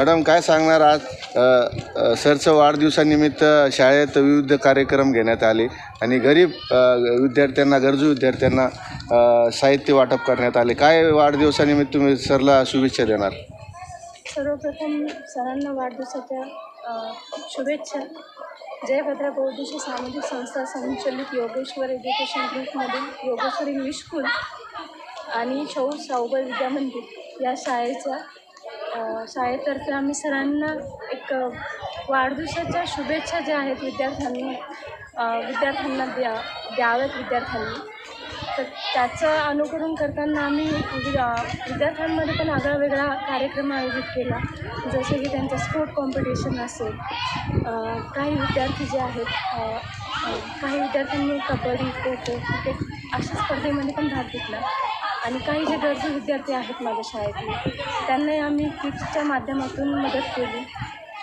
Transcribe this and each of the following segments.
Madam काय सांगणार आज? सरचं वाढदिवसानिमित्त शाळेत विविध कार्यक्रम घेण्यात आले आणि गरीब विद्यार्थ्यांना गरजू विद्यार्थ्यांना साहित्य वाटप करण्यात आले. काय वाढदिवसानिमित्त तुम्ही सरला शुभेच्छा देणार? सर्वप्रथम सरांना वाढदिवसाच्या शुभेच्छा. जयभद्रा बौद्धिश सामाजिक संस्था संचलित योगेश्वर एज्युकेशन ग्रुपमधील योगेश्वर इंग्लिश स्कूल आणि शौ सावबल विद्यामंदिर या शाळेच्या शाळेतर्फे आम्ही सरांना एक वाढदिवसाच्या शुभेच्छा ज्या आहेत विद्यार्थ्यांनी विद्यार्थ्यांना द्या द्याव्यात विद्यार्थ्यांनी. तर त्याचं अनुकरण करताना आम्ही विद्यार्थ्यांमध्ये पण आगळा वेगळा कार्यक्रम आयोजित केला. जसे की त्यांचं स्पोर्ट कॉम्पिटिशन असेल काही विद्यार्थी जे आहेत काही विद्यार्थ्यांनी कबड्डी खो खो क्रिकेट अशा स्पर्धेमध्ये पण भाग घेतला. आणि काही जे गरजू विद्यार्थी आहेत माझ्या शाळेतले त्यांनाही आम्ही किट्सच्या माध्यमातून मदत केली.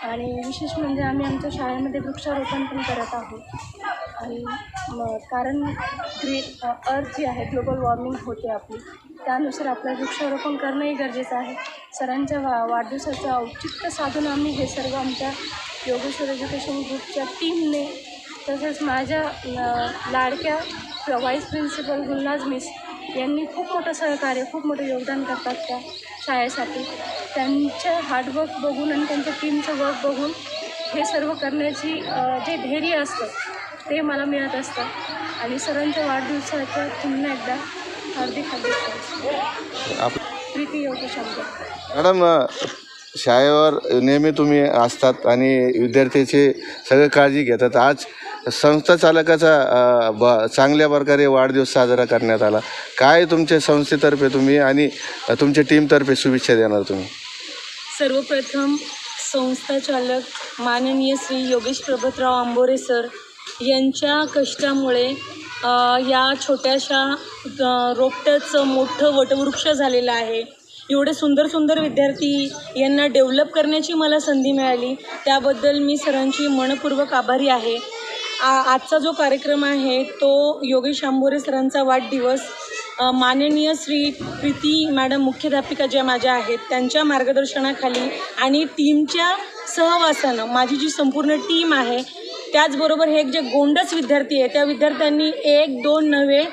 आणि विशेष म्हणजे आम्ही आमच्या शाळेमध्ये वृक्षारोपण पण करत आहोत. आणि मग कारण ग्रीन अर्थ जी आहे ग्लोबल वॉर्मिंग होते आपली त्यानुसार आपलं वृक्षारोपण करणंही गरजेचं आहे. सरांच्या वा वाढदिवसाचं औचित्य साधून आम्ही हे सर्व आमच्या योगेश्वर एज्युकेशन ग्रुपच्या टीमने तसंच माझ्या लाडक्या वाईस प्रिन्सिपल गुलनाज मिस यांनी खूप मोठं सहकार्य खूप मोठं योगदान करतात त्या शाळेसाठी. त्यांचं हार्डवर्क बघून आणि त्यांच्या टीमचं वर्क बघून हे सर्व करण्याची जे धैर्य असतं ते मला मिळत असतं. आणि सरांच्या वाढदिवसाच्या पुन्हा एकदा हार्दिक हार्दिक शुभेच्छा. आप प्रीती मॅडम शाळेवर नेहमी तुम्ही असतात आणि विद्यार्थ्याचे सगळं काळजी घेतात. आज संस्था चालकाचा ब चांगल्या प्रकारे वाढदिवस साजरा करण्यात आला. काय तुमच्या संस्थेतर्फे तुम्ही आणि तुमच्या टीमतर्फे शुभेच्छा देणार तुम्ही? सर्वप्रथम संस्था चालक माननीय श्री योगेश प्रभतराव आंबोरे सर यांच्या कष्टामुळे या छोट्याशा रोपट्याचं मोठं वटवृक्ष झालेलं आहे. एवढे सुंदर सुंदर विद्यार्थी यांना डेव्हलप करण्याची मला संधी मिळाली. त्याबद्दल मी सरांची मनपूर्वक आभारी आहे. आ आजचा जो कार्यक्रम आहे तो योगेश आंबोरे सरांचा वाढदिवस माननीय श्री प्रीती मॅडम मुख्याध्यापिका ज्या माझ्या आहेत त्यांच्या मार्गदर्शनाखाली आणि टीमच्या सहवासानं माझी जी संपूर्ण टीम आहे त्याचबरोबर हे जे गोंडस विद्यार्थी आहे त्या विद्यार्थ्यांनी एक दोन नव्हे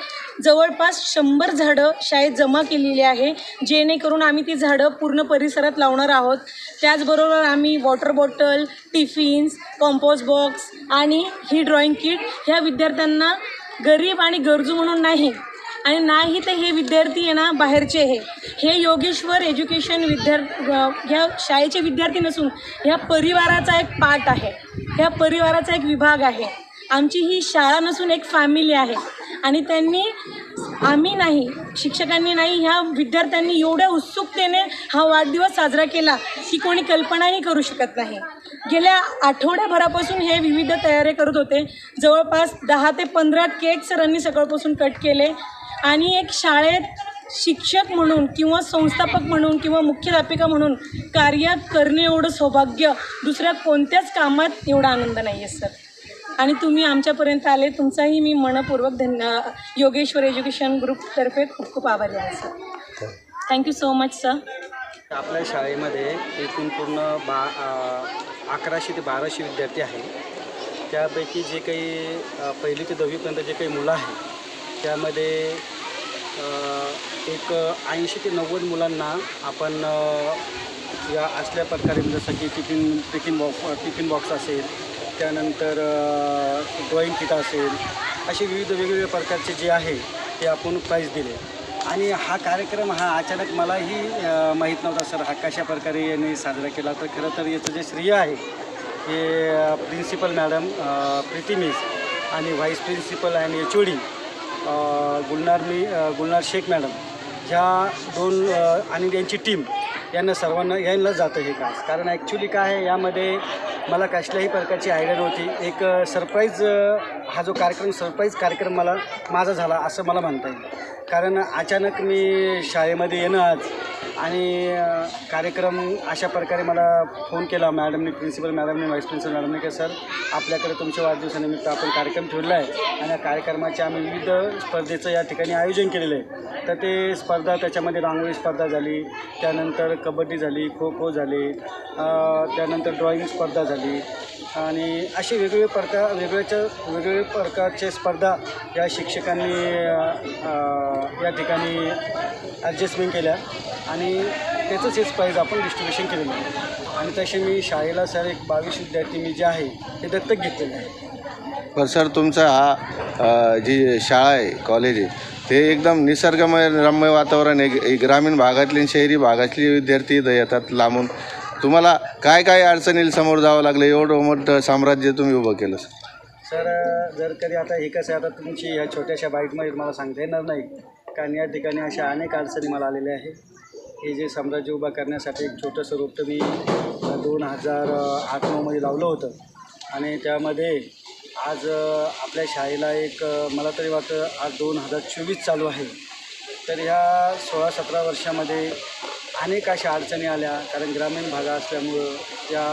जवळपास शंभर झाडं शाळेत जमा केलेली आहे. जेणेकरून आम्ही ती झाडं पूर्ण परिसरात लावणार आहोत. त्याचबरोबर आम्ही water bottle tiffins compost box आणि ही ड्रॉइंग किट ह्या विद्यार्थ्यांना गरीब आणि गरजू म्हणून नाही आणि नाही तर हे विद्यार्थी आहे ना बाहेरचे हे हे योगेश्वर एज्युकेशन विद्यार्थी ह्या शाळेचे विद्यार्थी नसून ह्या परिवाराचा एक पार्ट आहे. ह्या परिवाराचा एक विभाग आहे. आमची ही शाळा नसून एक फॅमिली आहे. आणि त्यांनी आम्ही नाही शिक्षकांनी नाही ह्या विद्यार्थ्यांनी एवढ्या उत्सुकतेने हा वाढदिवस साजरा केला की कोणी कल्पनाही करू शकत नाही. गेल्या आठवड्याभरापासून हे विविध तयारी करत होते. जवळपास दहा ते पंधरा केक सरांनी सकाळपासून कट केले आणि एक शाळेत शिक्षक म्हणून किंवा संस्थापक म्हणून किंवा मुख्याध्यापिका म्हणून कार्य करणे एवढं सौभाग्य दुसऱ्या कोणत्याच कामात एवढा आनंद नाही आहे सर. आणि तुम्ही आमच्यापर्यंत आले. तुमचाही मी मनपूर्वक धन्य योगेश्वर एज्युकेशन ग्रुपतर्फे खूप खूप आभारी आहे sir thank you so much sir आपल्या शाळेमध्ये एकूण पूर्ण बा अकराशे ते बाराशे विद्यार्थी आहे. त्यापैकी जे काही पहिली ते दहावीपर्यंत जे काही मुलं आहे त्यामध्ये एक ऐंशी ते नव्वद मुलांना आपण या असल्या प्रकारे जसं की tiffin tiffin box tiffin box असेल त्यानंतर ड्रॉईंग किट असेल असे विविध वेगवेगळ्या प्रकारचे जे आहे ते आपण प्राईज दिले. आणि हा कार्यक्रम हा अचानक मलाही माहीत नव्हता सर हा कशा प्रकारे यांनी साजरा केला? तर खरं तर याचं जे श्रेय आहे हे प्रिन्सिपल मॅडम प्रीती मिस आणि व्हाईस प्रिन्सिपल आणि एच ओ डी गुलनार मी गुलनार शेख मॅडम ह्या दोन आणि त्यांची टीम यांना सर्वांना यांना जातं हे कास कारण ॲक्च्युली काय आहे यामध्ये मला कसल्याही प्रकारची आयडिया नव्हती. एक सरप्राईज हा जो कार्यक्रम सरप्राईज कार्यक्रम मला माझा झाला असं मला म्हणता येईल. कारण अचानक मी शाळेमध्ये येणं आज आणि कार्यक्रम अशा प्रकारे मला फोन केला मॅडमनी प्रिन्सिपल मॅडमने व्हाईस प्रिन्सिपल मॅडमने की सर आपल्याकडे तुमच्या वाढदिवसानिमित्त आपण कार्यक्रम ठेवला आहे आणि या कार्यक्रमाचे आम्ही विविध स्पर्धेचं या ठिकाणी आयोजन केलेलं आहे. तर ते स्पर्धा त्याच्यामध्ये रांगोळी स्पर्धा झाली त्यानंतर कबड्डी झाली खो खो झाली त्यानंतर ड्रॉईंग स्पर्धा झाली आणि असे वेगवेगळे प्रकार वेगवेगळ्या वेगवेगळे प्रकारचे स्पर्धा या शिक्षकांनी या ठिकाणी ॲडजस्टमेंट केल्या आणि त्याचंच हेच प्राईज आपण डिस्ट्रीब्युशन केलेलं आहे. आणि तसे मी शाळेला सर एक बावीस विद्यार्थी मी जे आहे ते दत्तक घेतलेले आहे. पण सर तुमचा हा जी शाळा आहे कॉलेज आहे ते एकदम निसर्गमय रम्य वातावरण आहे. ग्रामीण भागातली आणि शहरी भागातली विद्यार्थी इथं येतात लांबून. तुम्हाला काय काय अडचणीला समोर जावं लागलं? एवढं मोठं साम्राज्य तुम्ही उभं केलं सर जर कधी आता हे कसं आहे आता तुमची ह्या छोट्याशा बाईटमध्ये मला सांगता येणार नाही कारण या ठिकाणी अशा अनेक अडचणी मला आलेल्या आहे हे जे साम्राज्य उभा करण्यासाठी एक छोटंसं रोपटं मी दोन हजार आठ नऊमध्ये लावलं होतं. आणि त्यामध्ये आज आपल्या शाळेला एक मला तरी वाटतं आज दोन हजार चोवीस चालू आहे. तर ह्या सोळा सतरा वर्षामध्ये अनेक अशा अडचणी आल्या कारण ग्रामीण भागा असल्यामुळं त्या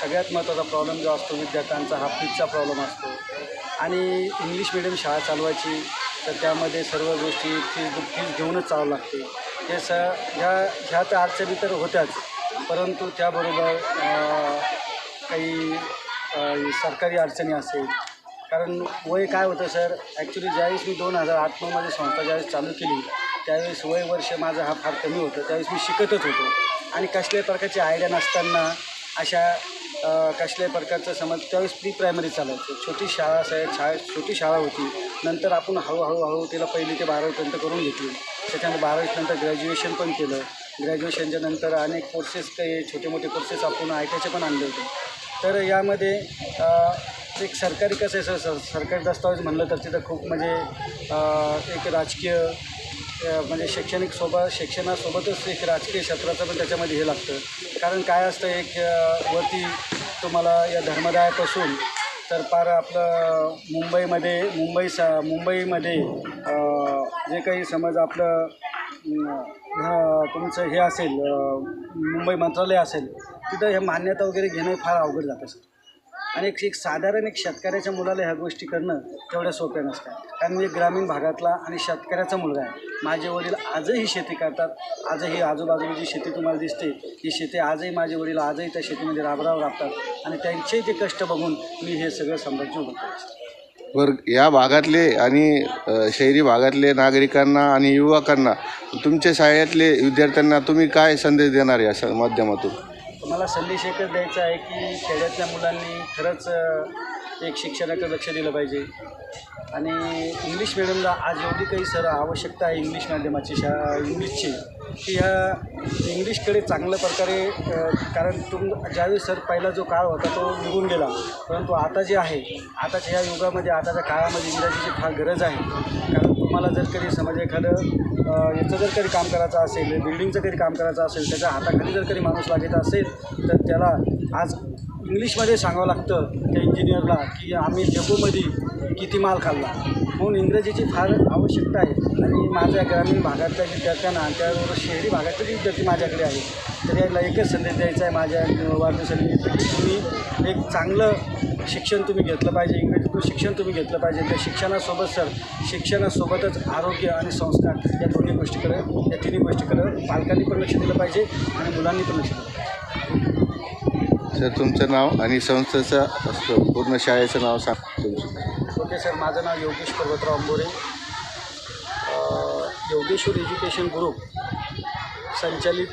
सगळ्यात महत्त्वाचा प्रॉब्लेम जो असतो विद्यार्थ्यांचा हा फीजचा प्रॉब्लेम असतो. आणि इंग्लिश मिडियम शाळा चालवायची तर त्यामध्ये सर्व गोष्टी फीज फीज घेऊनच चालू लागते. हे स ह्या ह्या तर अडचणी तर होत्याच. परंतु त्याबरोबर काही सरकारी अडचणी असेल. कारण वय काय होतं सर ॲक्च्युली ज्यावेळेस मी दोन हजार आठ नऊमध्ये संस्था ज्यावेळेस चालू केली त्यावेळेस वय वर्ष माझं हा फार कमी होतं. त्यावेळेस मी शिकतच होतो. आणि कसल्याही प्रकारची आयडिया नसताना अशा कसल्याही प्रकारचं समज त्यावेळेस प्री प्रायमरी चालायचं. छोटी शाळा असाय शाळा छोटी शाळा होती. नंतर आपण हळूहळू हळू तिला पहिली ते बारावीपर्यंत करून घेतली. त्याच्यानंतर बारावीनंतर ग्रॅज्युएशन पण केलं. ग्रॅज्युएशनच्या नंतर अनेक कोर्सेस काही छोटे मोठे कोर्सेस आपण आय टीचे पण आणले होते. तर यामध्ये एक सरकारी कसं आहे सर सर सरकारी दस्तावेज म्हणलं तर तिथं खूप म्हणजे एक राजकीय म्हणजे शैक्षणिक सोबत शिक्षणासोबतच एक राजकीय क्षेत्राचं पण त्याच्यामध्ये हे लागतं. कारण काय असतं एक वरती तुम्हाला या धर्मदायापासून. तर फार आपलं मुंबईमध्ये मुंबई सा मुंबईमध्ये जे काही समज आपलं तुमचं हे असेल मुंबई मंत्रालय असेल तिथं हे मान्यता वगैरे घेणं फार अवघड जातं सर. आणि एक साधारण एक शेतकऱ्याच्या मुलाला ह्या गोष्टी करणं तेवढ्या सोप्या नसतात. कारण मी ग्रामीण भागातला आणि शेतकऱ्याचा मुलगा आहे. माझे वडील आजही शेती करतात. आजही आजूबाजूला जी शेती तुम्हाला दिसते ही शेती आजही माझे वडील आजही त्या शेतीमध्ये राबराव राबतात. आणि त्यांचे ते कष्ट बघून मी हे सगळं साम्राज्य उभं बर या भागातले आणि शहरी भागातले नागरिकांना आणि युवकांना तुमच्या शाळेतले विद्यार्थ्यांना तुम्ही काय संदेश देणार या स- माध्यमातून? तुम्हाला संदेश एकच द्यायचा आहे की खेड्यातल्या मुलांनी खरंच एक शिक्षणाकडे लक्ष दिलं पाहिजे. आणि इंग्लिश मिडियमला आज एवढी काही सर आवश्यकता आहे इंग्लिश माध्यमाची शा इंग्लिशची की ह्या इंग्लिशकडे चांगल्या प्रकारे कारण तुम ज्यावेळी सर पहिला जो काळ होता तो निघून गेला परंतु आता जे आहे आताच्या ह्या युगामध्ये आताच्या काळामध्ये इंग्रजीची फार गरज आहे. कारण तुम्हाला जर कधी समज एखादं याचं जर कधी काम करायचं असेल बिल्डिंगचं कधी काम करायचं असेल त्याच्या हाताखाली जर कधी माणूस लागायचा असेल तर त्याला आज इंग्लिशमध्ये सांगावं लागतं त्या इंजिनियरला की आम्ही डेपोमध्ये किती माल खाल्ला. म्हणून इंग्रजीची फार आवश्यकता आहे. आणि माझ्या ग्रामीण भागातल्या विद्यार्थ्यांना आणि त्याबरोबर शहरी भागातले विद्यार्थी माझ्याकडे आहे तर याला एकच संदेश द्यायचा आहे माझ्या वाढदिवसानिमित्त की तुम्ही एक चांगलं शिक्षण तुम्ही घेतलं पाहिजे. इंग्रजी शिक्षण तुम्ही घेतलं पाहिजे. त्या शिक्षणासोबत सर शिक्षणासोबतच आरोग्य आणि संस्कार या दोन्ही गोष्टीकडे या तिन्ही गोष्टीकडे पालकांनी पण लक्ष दिलं पाहिजे आणि मुलांनी पण लक्ष दिलं पाहिजे. सर तुमचं नाव आणि संस्थेचं पूर्ण शाळेचं नाव सांग. तुमचं ओके सर. माझं नाव योगेश पर्वतराव अंबोरे. योगेश्वर एज्युकेशन ग्रुप संचालित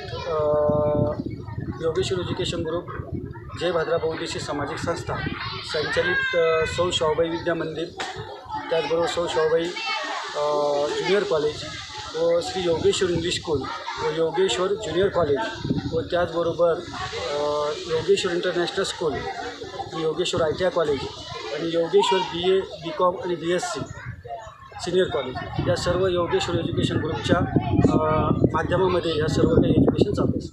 योगेश्वर एज्युकेशन ग्रुप जय भद्रा सामाजिक संस्था संचालित सौ शाहूबाई विद्या मंदिर त्याचबरोबर सौ शाहूबाई ज्युनियर कॉलेज व श्री योगेश्वर इंग्लिश स्कूल व योगेश्वर ज्युनियर कॉलेज व त्याचबरोबर Yogeshwar international school Yogeshwar I T I college आणि योगेश्वर बी ए बी कॉम आणि बी एस सी सिनियर कॉलेज. या सर्व योगेश्वर एज्युकेशन ग्रुपच्या माध्यमामध्ये या सर्व काही एज्युकेशन चालू आहे